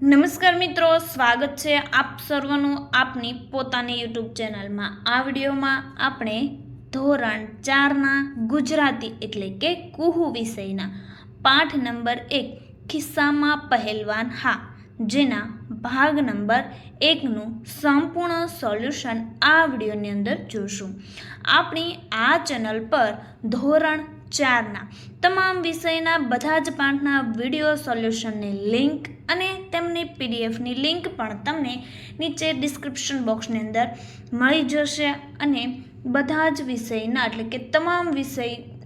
નમસ્કાર મિત્રો, સ્વાગત છે આપ સર્વનું આપની પોતાની યુટ્યુબ ચેનલમાં. આ વિડીયોમાં આપણે ધોરણ ચારના ગુજરાતી એટલે કે કુહુ વિષયના પાઠ નંબર એક, ખિસ્સામાં પહેલવાન હા, જેના ભાગ નંબર એકનું સંપૂર્ણ સોલ્યુશન આ વિડીયોની અંદર જોશું. આપણી આ ચેનલ પર ધોરણ ચારના તમામ વિષયના બધા જ પાઠના વીડિયો સોલ્યુશનની લિંક અને તેમની પીડીએફની લિંક પણ તમને નીચે ડિસ્ક્રિપ્શન બોક્સની અંદર મળી જશે અને બધા જ વિષયના એટલે કે તમામ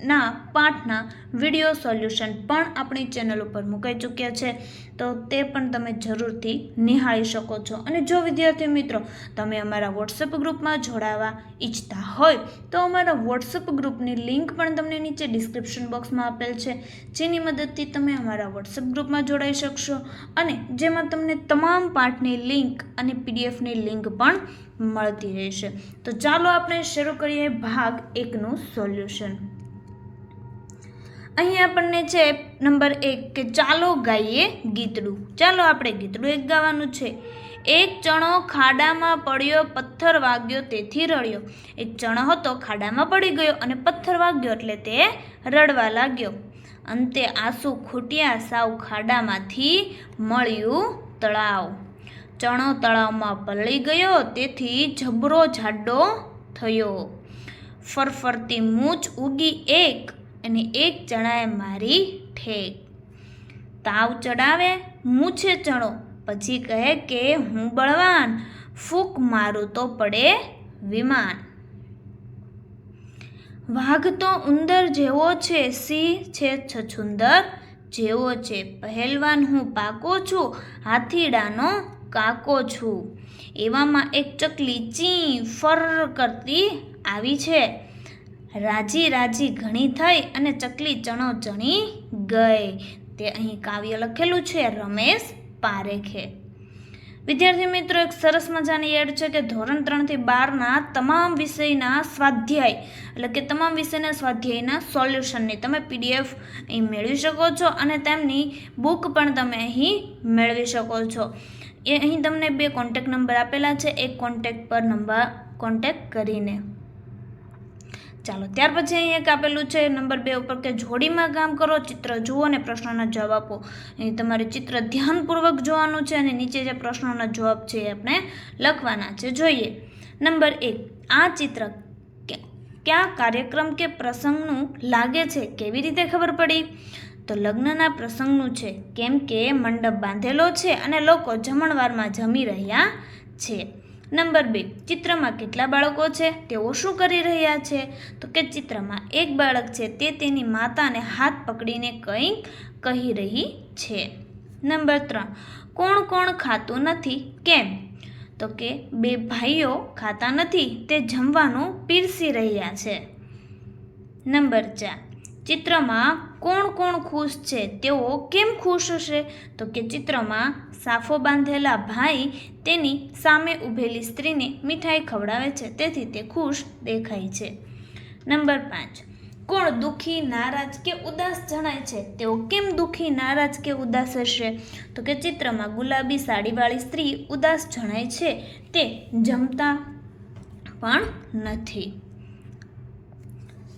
વિષયના પાઠના વીડિયો સોલ્યુશન પણ આપણી ચેનલ ઉપર મુકાઈ ચૂક્યા છે. તો તે પણ તમે જરૂરથી નિહાળી શકો છો. અને જો વિદ્યાર્થી મિત્રો, તમે અમારા વોટ્સએપ ગ્રુપમાં જોડાવા ઈચ્છતા હોય, તો અમારા વોટ્સએપ ગ્રુપની લિંક પણ તમને નીચે ડિસ્ક્રિપ્શન બોક્સમાં આપેલ છે. જેની મદદથી તમે અમારા વોટ્સએપ ગ્રુપમાં જોડાઈ શકશો. અને જેમાં તમને તમામ પાઠની લિંક અને પીડીએફની લિંક પણ મળતી રહેશે. તો ચાલો આપણે શરૂ કરીએ ભાગ એકનું સોલ્યુશન અહીં આપણને છે નંબર એક કે ચાલો ગાઈએ ગીતડું. ચાલો આપણે ગીતડું એક ગાવાનું છે. એક ચણો ખાડામાં પડ્યો, પથ્થર વાગ્યો, તેથી રડ્યો. એક ચણો હતો, ખાડામાં પડી ગયો અને પથ્થર વાગ્યો એટલે તે રડવા લાગ્યો. અંતે આંસુ ખૂટ્યા, સાવ ખાડામાંથી મળ્યું તળાવ. ચણો તળાવમાં પલળી ગયો, તેથી જબરો જાડો થયો. ફરફરતી મૂછ ઉગી એક અને એક ચણાએ મારી ઠેક. તાવ ચડાવે, મૂછે ચણો. પછી કહે કે હું બળવાન, ફૂક મારું તો પડે વિમાન. વાઘ તો ઉંદર જેવો છે, સિંહ છે, છછુંદર જેવો છે. પહેલવાન હું પાકો છું, હાથીડાનો કાકો છું. એવામાં એક ચકલી ચી ફર કરતી આવી છે. રાજી રાજી ઘણી થઈ અને ચકલી ચણો ચણી ગઈ. તે અહીં કાવ્ય લખેલું છે રમેશ પારેખે. વિદ્યાર્થી મિત્રો, એક સરસ મજાની એડ છે કે ધોરણ ત્રણથી બારના તમામ વિષયના સ્વાધ્યાય, એટલે કે તમામ વિષયના સ્વાધ્યાયના સોલ્યુશનની તમે પીડીએફ અહીં મેળવી શકો છો અને તેમની બુક પણ તમે અહીં મેળવી શકો છો. એ અહીં તમને બે કોન્ટેક નંબર આપેલા છે. એક કોન્ટેક પર નંબર કોન્ટેક કરીને. ચાલો, ત્યાર પછી અહીં એક આપેલું છે, નંબર બે ઉપર કે જોડીમાં કામ કરો, ચિત્ર જુઓ અને પ્રશ્નોના જવાબ આપો. અહીં તમારે ચિત્ર ધ્યાનપૂર્વક જોવાનું છે અને નીચે જે પ્રશ્નોના જવાબ છે એ આપણે લખવાના છે. જોઈએ. નંબર એક, આ ચિત્ર ક્યાં કાર્યક્રમ કે પ્રસંગનું લાગે છે, કેવી રીતે ખબર પડી? તો લગ્નના પ્રસંગનું છે, કેમ કે મંડપ બાંધેલો છે અને લોકો જમણવારમાં જમી રહ્યા છે. નંબર બે, ચિત્રમાં કેટલા બાળકો છે? તેઓ શું કરી રહ્યા છે? તો કે ચિત્રમાં એક બાળક છે, તે તેની માતાને હાથ પકડીને કંઈક કહી રહી છે. નંબર ત્રણ, કોણ કોણ ખાતું નથી? કેમ? તો કે બે ભાઈઓ ખાતા નથી, તે જમવાનું પીરસી રહ્યા છે. નંબર ચાર, ચિત્રમાં કોણ કોણ ખુશ છે, તેઓ કેમ ખુશ હશે? તો કે ચિત્રમાં સાફો બાંધેલા ભાઈ તેની સામે ઊભેલી સ્ત્રીને મીઠાઈ ખવડાવે છે, તેથી તે ખુશ દેખાય છે. નંબર પાંચ. કોણ દુઃખી, નારાજ કે ઉદાસ જણાય છે? તેઓ કેમ દુઃખી, નારાજ કે ઉદાસ હશે? તો કે ચિત્રમાં ગુલાબી સાડીવાળી સ્ત્રી ઉદાસ જણાય છે, તે જમતા પણ નથી.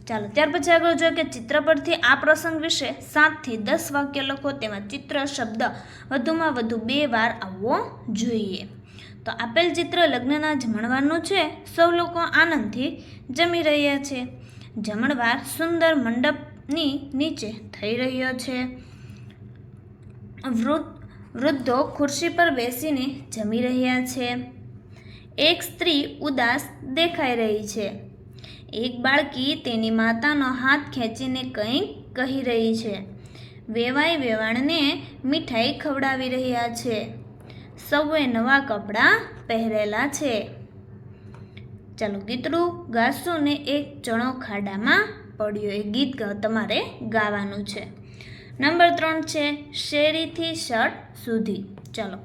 ચાલો ત્યાર પછી આગળ જોઈએ કે ચિત્ર પરથી આ પ્રસંગ વિશે સાતથી દસ વાક્ય લખો તેમાં ચિત્ર શબ્દ વધુમાં વધુ બે વાર આવવો જોઈએ. તો આપેલ ચિત્ર લગ્નના જમણવારનું છે. સૌ લોકો આનંદથી જમી રહ્યા છે. જમણવાર સુંદર મંડપની નીચે થઈ રહ્યો છે. વૃદ્ધ વૃદ્ધો ખુરશી પર બેસીને જમી રહ્યા છે. એક સ્ત્રી ઉદાસ દેખાઈ રહી છે. એક બાળકી તેની માતાનો હાથ ખેંચીને કંઈક કહી રહી છે. વેવાઈ વેવાણને મીઠાઈ ખવડાવી રહ્યા છે. સૌએ નવા કપડાં પહેરેલા છે. ચાલો ગીતડું ગાશું ને એક ચણો ખાડામાં પડ્યો. એ ગીત તમારે ગાવાનું છે. નંબર ત્રણ છે, શેરીથી શર્ટ સુધી. ચાલો.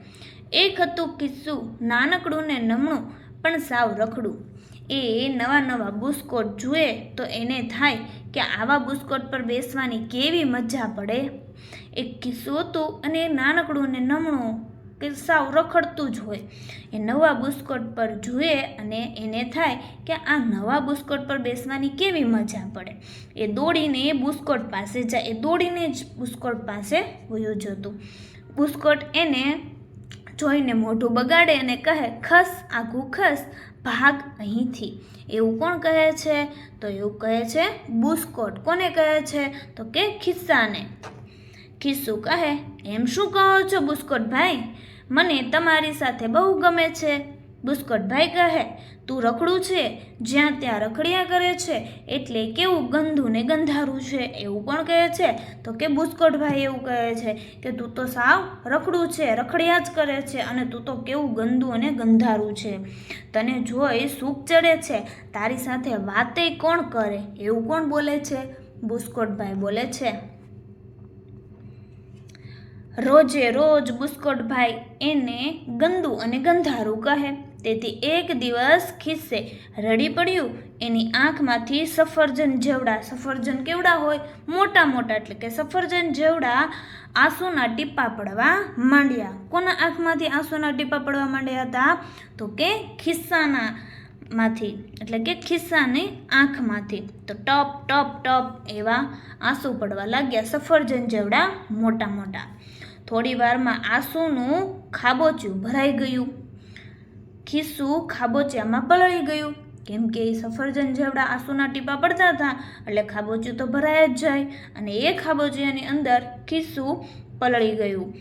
એક હતું કિસ્સું નાનકડું ને નમણું, પણ સાવ રખડું. એ નવા નવા બુસ્કોટ જુએ તો એને થાય કે આવા બુસ્કોટ પર બેસવાની કેવી મજા પડે? એક કિસ્સો હતું અને એ નાનકડું ને નમણું કે સાવ રખડતું જ હોય. એ નવા બુસ્કોટ પર જુએ અને એને થાય કે આ નવા બુસ્કોટ પર બેસવાની કેવી મજા પડે. એ દોડીને બુસ્કોટ પાસે જાય. એ દોડીને જ બુસ્કોટ પાસે વયું જતું. બુસ્કોટ એને જોઈને મોઢું બગાડે અને કહે, ખસ આઘું ખસ. ભાગ અહીંથી. એવું કોણ કહે છે? તો એવું કહે છે, બુસ્કોટ. કોને કહે છે? તો કે ખિસ્સાને. ખિસ્સુ કહે, એમ શું કહો છો બુસ્કોટ ભાઈ મને તમારી સાથે બહુ ગમે છે. બુસ્કોટ ભાઈ કહે તું રખડું છે? જ્યાં ત્યાં રખડ્યા કરે છે, એટલે કેવું ગંદુ ને ગંધારું છે, એવું પણ કહે છે. તો કે બુસ્કોટભાઈ એવું કહે છે કે તું તો સાવ રખડું છે, રખડ્યા જ કરે છે અને તું તો કેવું ગંદુ અને ગંધારું છે. તને જોઈ સુખ ચડે છે. તારી સાથે વાતે કોણ કરે? એવું કોણ બોલે છે? બુસ્કોટભાઈ બોલે છે. રોજે રોજ બુસ્કોટભાઈ એને ગંદુ અને ગંધારું કહે. તેથી એક દિવસ ખિસ્સે રડી પડ્યું, એની આંખમાંથી સફરજન જેવડા, સફરજન કેવડા હોય? મોટા મોટા એટલે કે સફરજન જેવડા આંસુના ટીપા પડવા માંડ્યા. કોના આંખમાંથી આંસુના ટીપા પડવા માંડ્યા હતા? તો કે ખિસ્સાના માંથી, એટલે કે ખિસ્સાની આંખમાંથી. તો ટપ ટપ ટપ એવા આંસુ પડવા લાગ્યા સફરજન જેવડા મોટા મોટા. થોડી વારમાં આંસુનું ખાબોચિયું ભરાઈ ગયું. ખિસ્સું ખાબોચિયામાં પલળી ગયું. કેમ કે એ સફરજન જેવડા આંસુના ટીપા પડતા હતા, એટલે ખાબોચિયું તો ભરાય જ જાય. અને એ ખાબોચિયાની અંદર ખિસ્સું પલળી ગયું.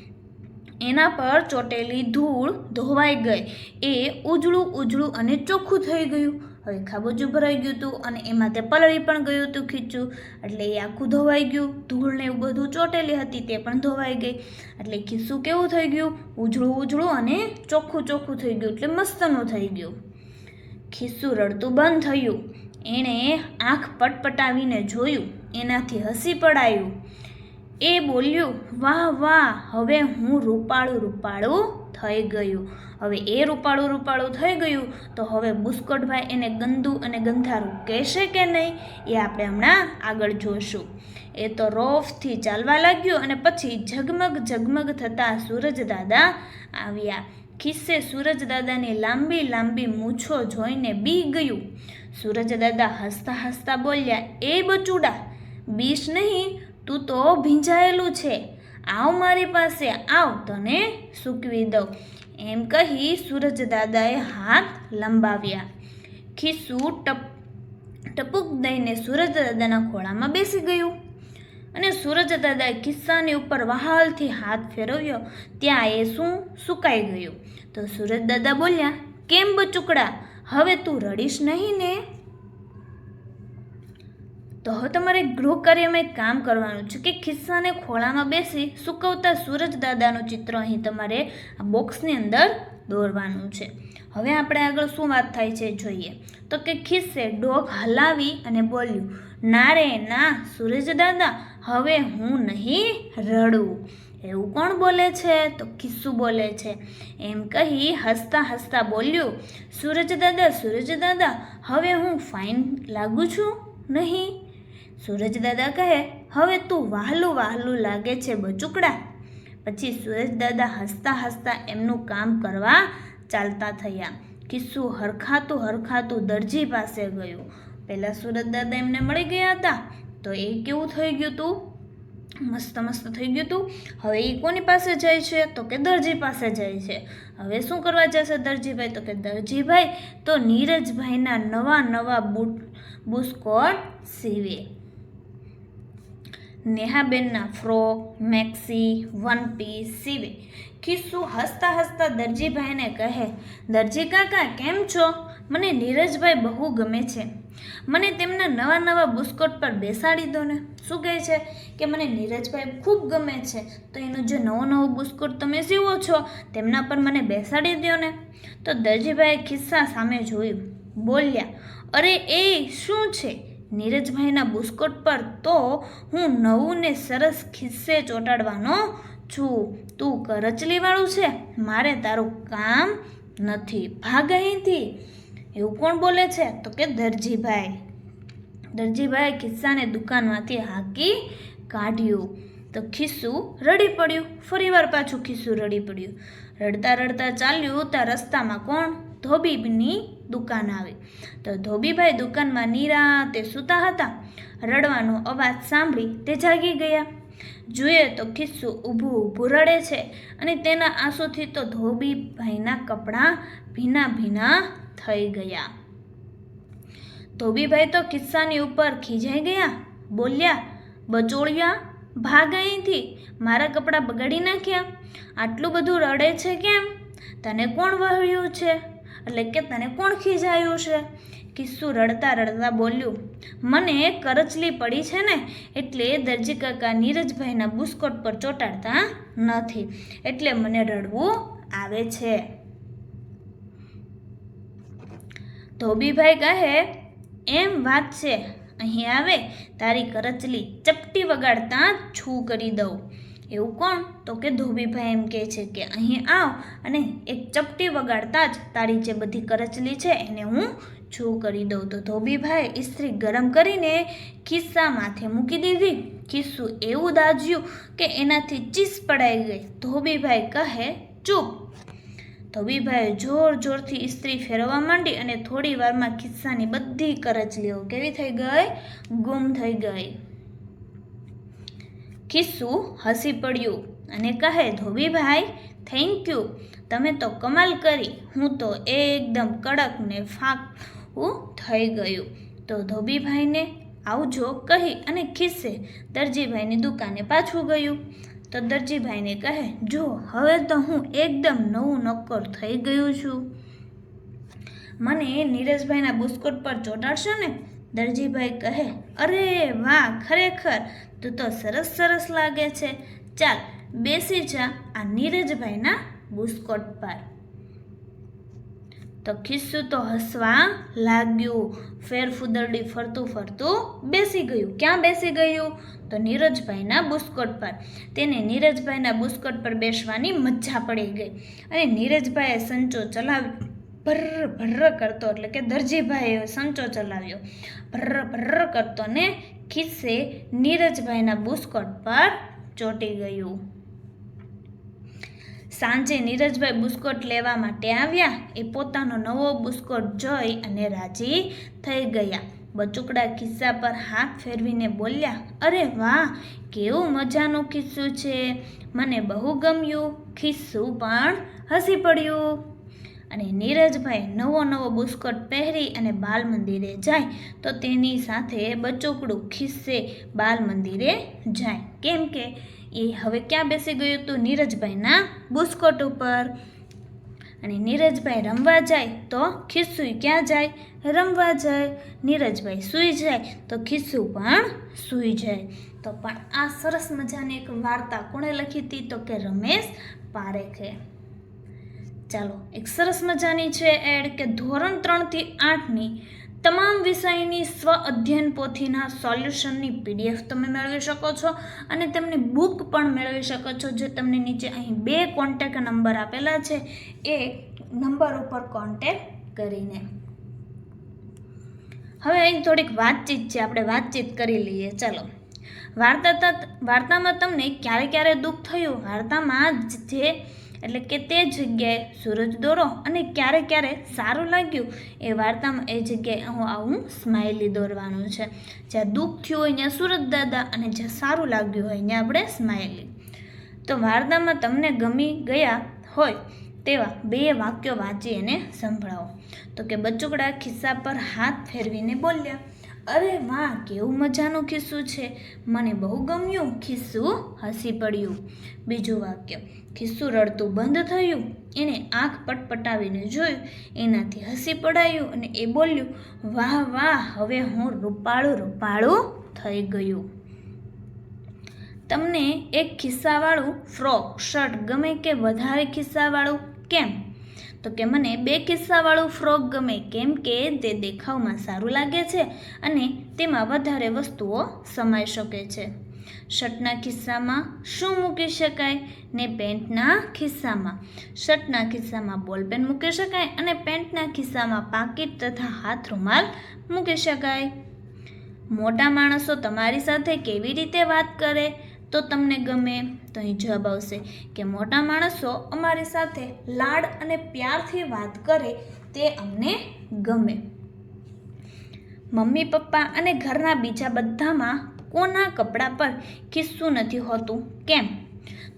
એના પર ચોટેલી ધૂળ ધોવાઈ ગઈ. એ ઉજળું ઉજળું અને ચોખ્ખું થઈ ગયું. હવે ખાબોચું ભરાઈ ગયું હતું અને એમાં તે પલળી પણ ગયું હતું ખીચું. એટલે એ આખું ધોવાઈ ગયું. ધૂળ ને એવું બધું ચોટેલી હતી તે પણ ધોવાઈ ગઈ. એટલે ખીસું કેવું થઈ ગયું? ઉજળું ઉજળું અને ચોખ્ખું ચોખ્ખું થઈ ગયું એટલે મસ્તનું થઈ ગયું. ખીસું રડતું બંધ થયું. એણે આંખ પટપટાવીને જોયું. એનાથી હસી પડાયું. એ બોલ્યું, વાહ વાહ, હવે હું રૂપાળું રૂપાળું થઈ ગયું. હવે એ રૂપાળું રૂપાળું થઈ ગયું, તો હવે બુસ્કોટભાઈ એને ગંદુ અને ગંધારું કહેશે કે નહીં, એ આપણે હમણાં આગળ જોશું. એ તો રોફથી ચાલવા લાગ્યો અને પછી ઝગમગ ઝગમગ થતાં સૂરજ દાદા આવ્યા. ખિસ્સે સૂરજદાદાની લાંબી લાંબી મૂછો જોઈને બી ગયું. સૂરજદાદા હસતા હસતા બોલ્યા, એ બચુડા, બીશ નહીં, તું તો ભીંજાયેલું છે. આવ મારી પાસે, આવ, તને સૂકવી દઉં. એમ કહી સૂરજ દાદાએ હાથ લંબાવ્યા. ખિસ્સું ટપ, ટપુક દઈને સૂરજ દાદાના ખોળામાં બેસી ગયું. અને સૂરજ દાદાએ ખિસ્સાની ઉપર વહાલથી હાથ ફેરવ્યો. ત્યાં એ શું સુકાઈ ગયું? તો સૂરજ દાદા બોલ્યા, કેમ બચુકડા? હવે તું રડીશ નહીં ને? તો હવે તમારે ગૃહ કાર્યમાં એક કામ કરવાનું છે કે ખિસ્સાને ખોળામાં બેસી સુકવતા સૂરજ દાદાનું ચિત્ર અહીં તમારે આ બોક્સની અંદર દોરવાનું છે. હવે આપણે આગળ શું વાત થાય છે જોઈએ. તો કે ખિસ્સે ડોક હલાવી અને બોલ્યું ના રે ના, સૂરજ દાદા, હવે હું નહીં રડું. એવું કોણ બોલે છે? તો ખિસ્સું બોલે છે. એમ કહી હસતા હસતા બોલ્યું, સૂરજ દાદા સૂરજ દાદા, હવે હું ફાઇન લાગું છું? નહીં. સૂરજ દાદા કહે, હવે તું વહાલું વહાલું લાગે છે બચુકડા. પછી સુરજદાદા હસતા હસતા એમનું કામ કરવા ચાલતા થયા. કિસ્સું હરખાતું હરખાતું દરજી પાસે ગયું. પહેલાં સુરજદાદા એમને મળી ગયા હતા. તો એ કેવું થઈ ગયું હતું મસ્ત મસ્ત થઈ ગયું હતું હવે એ કોની પાસે જાય છે? તો કે દરજી પાસે જાય છે. હવે શું કરવા જશે દરજીભાઈ? તો કે દરજીભાઈ તો નીરજભાઈના નવા નવા બૂટ, બુસ્કોટ સીવે. નેહાબેનના ફ્રોક મેક્સી, વન પીસ, સીવે. ખિસ્સુ હસતા હસતા દરજીભાઈને કહે, દરજી કાકા, કેમ છો? મને નીરજભાઈ બહુ ગમે છે. મને તેમના નવા નવા બુસ્કોટ પર બેસાડી દો ને. શું કહે છે? કે મને નીરજભાઈ ખૂબ ગમે છે. તો એનો જે નવો નવો બુસ્કોટ તમે સીવો છો, તેમના પર મને બેસાડી દો ને. તો દરજીભાઈએ ખિસ્સા સામે જોયું. બોલ્યા, અરે એ શું છે? નીરજભાઈના બુસ્કોટ પર તો હું નવું ને સરસ ખિસ્સે ચોંટાડવાનો છું. તું કરચલીવાળું છે, મારે તારું કામ નથી. ભાગ અહીંથી. એવું કોણ બોલે છે? તો કે દરજીભાઈ. દરજીભાઈ ખિસ્સાને દુકાનમાંથી હાંકી કાઢ્યું. તો ખિસ્સું રડી પડ્યું. ફરીવાર પાછું ખિસ્સું રડી પડ્યું. રડતા રડતા ચાલ્યું ત્યાં રસ્તામાં કોણ? ધોબીની દુકાન આવી. તો ધોબીભાઈ દુકાનમાં નિરાતે સૂતા હતા. રડવાનો અવાજ સાંભળી તે જાગી ગયા. જોઈએ તો ખિસ્સું ઊભું ઊભું રડે છે અને તેના આંસુથી તો ધોબીભાઈના કપડાં ભીના ભીના થઈ ગયા. ધોબીભાઈ તો ખિસ્સાની ઉપર ખીજાઈ ગયા. બોલ્યા, બચોળિયા, ભાગ અહીંથી. મારા કપડાં બગાડી નાખ્યા. આટલું બધું રડે છે કેમ? તને કોણ વહ્યું છે? એટલે કે તને કોણ ખીજાયું છે? કિસ્સુ રડતા રડતા બોલ્યું, મને કરચલી પડી છે ને, એટલે દરજી કાકા નીરજભાઈના બુસ્કોટ પર ચોંટાડતા નથી, એટલે મને રડવું આવે છે. ધોબીભાઈ કહે, એમ વાત છે, અહીં આવે, તારી કરચલી ચપટી વગાડતા છું કરી દઉં. એવું કોણ? તો કે ધોબીભાઈ એમ કહે છે કે અહીં આવ અને એક ચપટી વગાડતા જ તારી જે બધી કરચલી છે એને હું છું કરી દઉં. તો ધોબીભાઈ ઇસ્ત્રી ગરમ કરીને ખિસ્સા માથે મૂકી દીધી. ખિસ્સું એવું દાજ્યું કે એનાથી ચીસ પડાઈ ગઈ. ધોબીભાઈ કહે, ચૂપ. ધોબીભાઈએ જોર જોરથી ઇસ્ત્રી ફેરવવા માંડી અને થોડી વારમાં ખિસ્સાની બધી કરચલીઓ કેવી થઈ ગઈ? ગુમ થઈ ગઈ. ખિસ્સું હસી પડ્યું અને કહે, ધોબીભાઈ થેન્ક યુ તમે તો કમાલ કરી. હું તો એકદમ કડક ને ફાકું થઈ ગયું. તો ધોબીભાઈને આવજો કહી અને ખિસ્સે દરજીભાઈની દુકાને પાછું ગયું. તો દરજીભાઈને કહે, જો, હવે તો હું એકદમ નવું નક્કર થઈ ગયું છું. મને નીરજભાઈના બુસ્કોટ પર ચોંટાડશો ને? દરજીભાઈ કહે, અરે વાહ, ખરેખર. તું તો સરસ સરસ લાગે છે. ચાલ, બેસી જા આ નીરજભાઈના બુસ્કોટ પર. તો ખિસ્સું તો હસવા લાગ્યું. ફેરફુદરડી ફરતું ફરતું બેસી ગયું. ક્યાં બેસી ગયું? તો નીરજભાઈના બુસ્કોટ પર. તેને નીરજભાઈના બુસ્કોટ પર બેસવાની મજા પડી ગઈ. અને નીરજભાઈએ સંચો ચલાવ્યો ભર્ર ભર્ર કરતો એટલે કે દરજીભાઈએ સંચો ચલાવ્યો. ભર્ર ભર્ર કરતો ને ખિસ્સે નીરજભાઈના બુસ્કોટ પર ચોંટી ગયું. સાંજે નીરજભાઈ બુસ્કોટ લેવા માટે આવ્યા. એ પોતાનો નવો બુસ્કોટ જોઈ અને રાજી થઈ ગયા. બચુકડા ખિસ્સા પર હાથ ફેરવીને બોલ્યા, અરે વાહ, કેવું મજાનું ખિસ્સું છે. મને બહુ ગમ્યું. ખિસ્સું પણ હસી પડ્યું. અને નીરજભાઈ નવો નવો બુસ્કોટ પહેરી અને બાલ મંદિરે જાય તો તેની સાથે બચોકડું ખિસ્સે બાલ મંદિરે જાય. કેમ કે એ હવે ક્યાં બેસી ગયું હતું નીરજભાઈના બુસ્કોટ ઉપર? અને નીરજભાઈ રમવા જાય તો ખિસ્સું ક્યાં જાય? રમવા જાય. નીરજભાઈ સૂઈ જાય તો ખિસ્સુ પણ સૂઈ જાય. તો પણ આ સરસ મજાની એક વાર્તા કોણે લખી હતી તો કે રમેશ પારેખે. ચાલો, એક સરસ મજાની છે એડ કે ધોરણ ત્રણથી આઠની તમામ વિષયની સ્વ અધ્યયન પોથીના સોલ્યુશનની પીડીએફ તમે મેળવી શકો છો અને તેમની બુક પણ મેળવી શકો છો. જે તમને નીચે અહીં બે કોન્ટેક નંબર આપેલા છે. એ નંબર ઉપર કોન્ટેક કરીને. હવે અહીં થોડીક વાતચીત છે, આપણે વાતચીત કરી લઈએ. ચાલો. વાર્તા વાર્તામાં તમને ક્યારે ક્યારે દુઃખ થયું? વાર્તામાં જે એટલે કે તે જગ્યાએ સૂરજ દોરો અને ક્યારે ક્યારે સારું લાગ્યું એ વાર્તામાં એ જગ્યાએ હું આવું સ્માઇલી દોરવાનું છે. જ્યાં દુઃખ થયું હોય ત્યાં સુરજ દાદા અને જ્યાં સારું લાગ્યું હોય ત્યાં આપણે સ્માઇલી તો વાર્તામાં તમને ગમી ગયા હોય તેવા બે વાક્યો વાંચી એને સંભળાવો. તો કે બચુકડા ખિસ્સા પર હાથ ફેરવીને બોલ્યા. અરે વાહ, કેવું મજાનું ખિસ્સું છે. મને બહુ ગમ્યું, ખિસ્સું હસી પડ્યું. બીજું વાક્ય, ખિસ્સું રડતું બંધ થયું. એણે આંખ પટપટાવીને જોયું, એનાથી હસી પડાયું અને એ બોલ્યું, વાહ વાહ, હવે હું રૂપાળું રૂપાળું થઈ ગયું. તમને એક ખિસ્સાવાળું ફ્રોક, શર્ટ ગમે કે વધારે ખિસ્સાવાળું, કેમ? તો કે મને બે ખિસ્સાવાળું ફ્રોક ગમે, કેમ કે તે દેખાવમાં સારું લાગે છે અને તેમાં વધારે વસ્તુઓ સમાઈ શકે છે. શર્ટના ખિસ્સામાં શું મૂકી શકાય ને પેન્ટના ખિસ્સામાં? શર્ટના ખિસ્સામાં બોલપેન મૂકી શકાય અને પેન્ટના ખિસ્સામાં પાકીટ તથા હાથ રૂમાલ મૂકી શકાય. મોટા માણસો તમારી સાથે કેવી રીતે વાત કરે? તો તમને ગમે તો અહીં જવાબ આવશે કે મોટા માણસો અમારી સાથે લાડ અને પ્યારથી વાત કરે તે અમને ગમે. મમ્મી, પપ્પા અને ઘરના બીજા બધામાં કોના કપડા પર ખિસ્સું નથી હોતું? કેમ?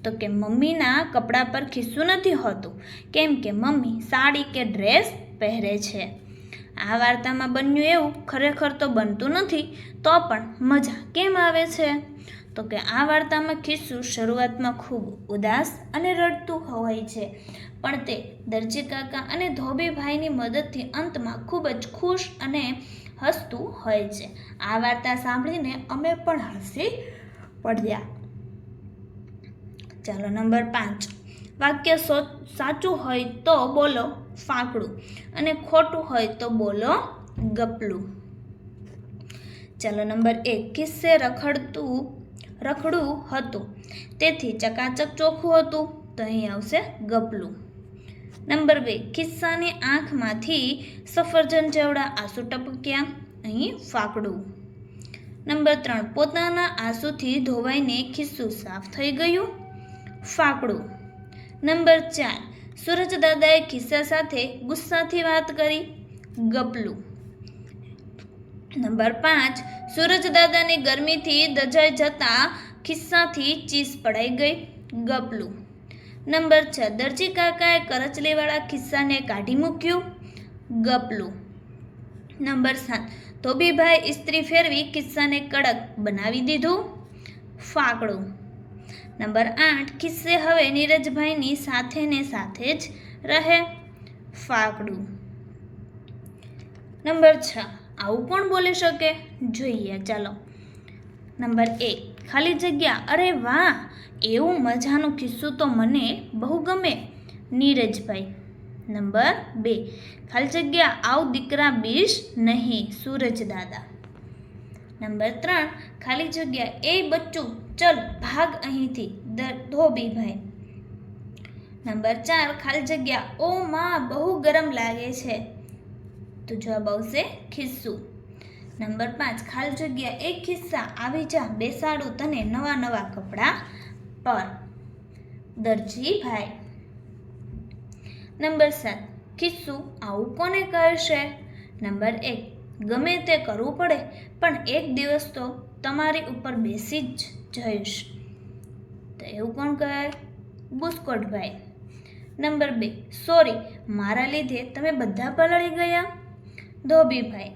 તો કે મમ્મીના કપડા પર ખિસ્સું નથી હોતું. કેમ કે મમ્મી સાડી કે ડ્રેસ પહેરે છે. આ વાર્તામાં બન્યું એવું ખરેખર તો બનતું નથી, તો પણ મજા કેમ આવે છે? તો કે આ વાર્તામાં ખિસ્સું શરૂઆતમાં ખૂબ ઉદાસ અને રડતું હોય છે. પણ તે દરજી કાકા અને ધોબીભાઈની મદદથી અંતમાં ખૂબ જ ખુશ અને હસતું હોય છે. આ વાર્તા સાંભળીને અમે પણ હસી પડ્યા. ચાલો નંબર પાંચ. વાક્ય સાચું હોય તો બોલો ફાંકડું અને ખોટું હોય તો બોલો ગપલું. ચાલો નંબર એક. કિસ્સે રખડતું રખડું હતું. તેથી ચકાચક ચોખ્ખું હતું. તો અહીં આવશે ગપલું નંબર બે, ખિસ્સાની આંખમાંથી સફરજન જેવડા આંસુ ટપક્યા. અહીં ફાકડું. નંબર ત્રણ, પોતાના આંસુથી ધોવાઈને ખિસ્સું સાફ થઈ ગયું. ફાકડું. નંબર ચાર સૂરજ દાદાએ ખિસ્સા સાથે ગુસ્સાથી વાત કરી. ગપલું નંબર પાંચ સૂરજદાદાની ગરમીથી દજાઈ જતા ખિસ્સાથી ચીસ પડાઈ ગઈ ગપલું નંબર છ, દરજી કાકાએ કરચલીવાળા ખિસ્સાને કાઢી મૂક્યું ગપલું નંબર સાત, ધોબીભાઈ ઇસ્ત્રી ફેરવી કિસ્સાને કડક બનાવી દીધું, ફાકડું. નંબર આઠ કિસ્સે હવે નીરજભાઈની સાથે ને સાથે જ રહે, ફાકડું. નંબર છ આવું કોણ બોલી શકે? જોઈએ, ચાલો. નંબર એક, ખાલી જગ્યા? અરે વાહ! એવું મજાનું કિસ્સું તો મને બહુ ગમે, નીરજભાઈ. નંબર બે, ખાલી જગ્યા આવ દીકરા બીશ નહીં, સૂરજ દાદા. નંબર ત્રણ, ખાલી જગ્યા એ બચ્ચું, ચલ ભાગ અહીંથી ધોબીભાઈ. નંબર ચાર, ખાલી જગ્યા, ઓ માં, બહુ ગરમ લાગે છે. તો જવાબ આવશે ખિસ્સું. નંબર પાંચ, ખાલી જગ્યા એક ખિસ્સા, આવી જા, બેસાડું તને નવા નવા કપડાં પર. દરજી ભાઈ. નંબર સાત, ખિસ્સું આવું કોને કહેશે નંબર એક, ગમે તે કરવું પડે, પણ એક દિવસ તો તમારી ઉપર બેસી જ જઈશ. તો એવું કોણ કહે? બુસ્કોટભાઈ. નંબર બે, સોરી, મારા લીધે તમે બધા પલળી ગયા? ધોબીભાઈ.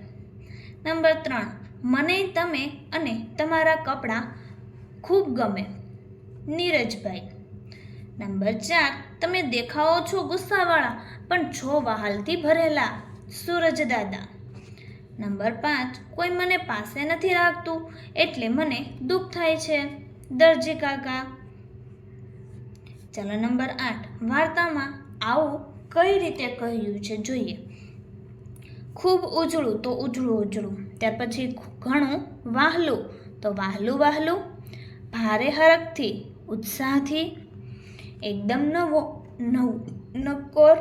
નંબર ત્રણ, મને, તમે અને તમારા કપડાં ખૂબ ગમે. નીરજભાઈ. નંબર ચાર, તમે દેખાવો છો ગુસ્સાવાળા, પણ છો વહાલથી ભરેલા. સૂરજ દાદા. નંબર પાંચ, કોઈ મને પાસે નથી રાખતું, એટલે મને દુઃખ થાય છે. દરજી કાકા. ચાલો નંબર આઠ, વાર્તામાં આવું કઈ રીતે કહ્યું છે જોઈએ. ખૂબ ઉજળું તો ઉજળું ઉજળું. ત્યાર પછી ઘણું વાહલું તો વાહલું વાહલું. ભારે હરકથી ઉત્સાહથી, એકદમ નવો, નવ, નકોર,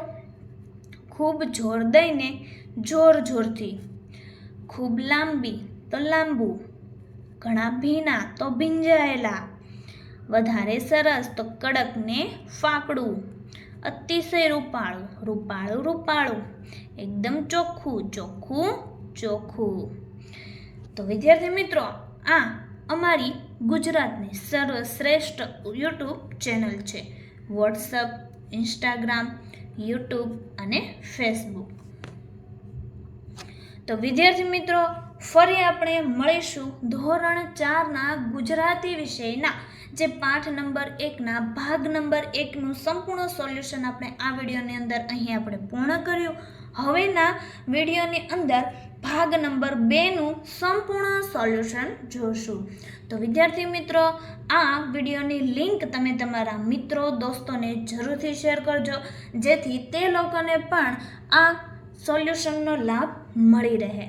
ખૂબ જોર દઈને જોર જોરથી. ખૂબ લાંબી તો લાંબુ, ઘણા ભીના તો ભીંજાયેલા. વધારે સરસ તો કડક ને ફાકડું. અતિશય રૂપાળું રૂપાળું રૂપાળું. એકદમ ચોખ્ખું ચોખ્ખું ચોખ્ખું. તો વિદ્યાર્થી મિત્રો, આ અમારી ગુજરાતની સર્વશ્રેષ્ઠ યુટ્યુબ ચેનલ છે. વોટ્સઅપ, ઇન્સ્ટાગ્રામ, યુટ્યુબ અને ફેસબુક. તો વિદ્યાર્થી મિત્રો, ફરી આપણે મળીશું ધોરણ ચારના ગુજરાતી વિષયના, જે પાઠ નંબર એકના ભાગ નંબર એકનું સંપૂર્ણ સોલ્યુશન આપણે આ વિડીયોની અંદર અહીં આપણે પૂર્ણ કર્યું. હવેના વિડીયોની અંદર ભાગ નંબર બેનું સંપૂર્ણ સોલ્યુશન જોશું. તો વિદ્યાર્થી મિત્રો, આ વિડીયોની લિંક તમે તમારા મિત્રો, દોસ્તોને જરૂરથી શેર કરજો, જેથી તે લોકોને પણ આ સોલ્યુશનનો લાભ મળી રહે.